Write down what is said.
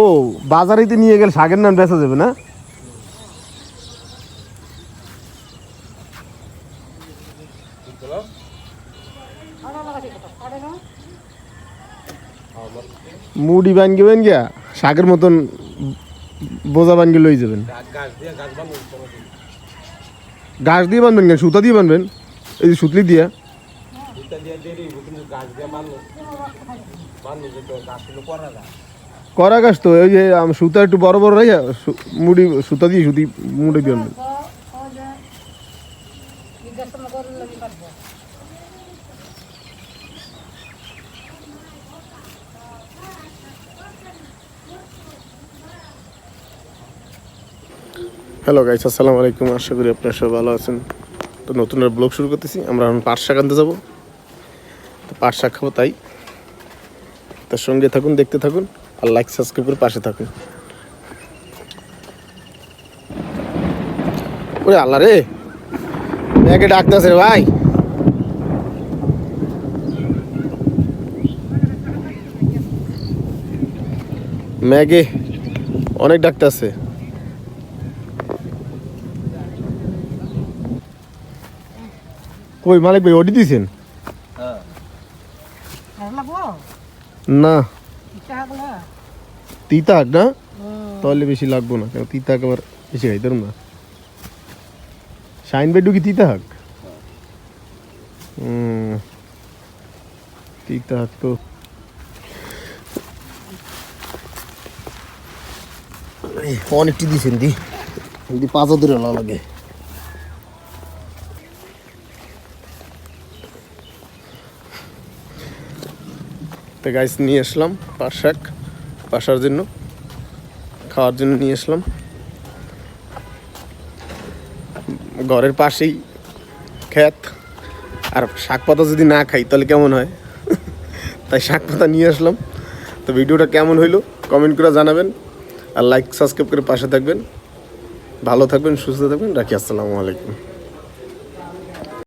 ও বাজারেতে নিয়ে গেলে শাকের নাম বেচা যাবে না? মুড়ি বান গিয়া শাকের মতন বোঝা বানগে লই যাবেন। গাছ দিয়ে বানবেন কেন? সুতা দিয়ে বানবেন? এই যে সুতলি দিয়া। করা গাছ তো ওই যে সুতা একটু বড় বড় রাইয়া মুড়ি, সুতা দিয়ে সুতি মুড়ি দিয়ে হ্যালো গাইস আসসালামু আলাইকুম। আশা করি আপনারা সবাই ভালো আছেন। তো নতুন ব্লগ শুরু করতেছি। আমরা এখন পাট শাক আনতে যাব। তো পাট শাক খাব তাই। তার সঙ্গে থাকুন, দেখতে থাকুন। আর লাইক সাবস্ক্রাইব করে পাশে থাকুন ওরে আল্লাহ রে। মেয়েকে ডাকতেছে রে ভাই। ম্যাগে অনেক ডাকতেছে। কই মালিক ভাই ওটি দিয়েছেন না। তিতা হাক না? তাহলে বেশি লাগবো না কেন তিতা আবার বেশি খাইতে পারব না? শাইন বেডু কি তিতা হাক তিতা হাক তো। অনেকটি দিয়েছেন দি দি পাঁচও দূরে না লাগে। তো গাইস নিয়ে আসলাম পাট শাক। বাসার জন্য, খাওয়ার জন্য নিয়ে আসলাম। ঘরের পাশেই ক্ষেত, আর শাক পাতা যদি না খাই তাহলে কেমন হয়? তাই শাক পাতা নিয়ে আসলাম। তো ভিডিওটা কেমন হইল কমেন্ট করে জানাবেন, আর লাইক সাবস্ক্রাইব করে পাশে থাকবেন। ভালো থাকবেন, সুস্থ থাকবেন, রাখি, আসসালামু আলাইকুম।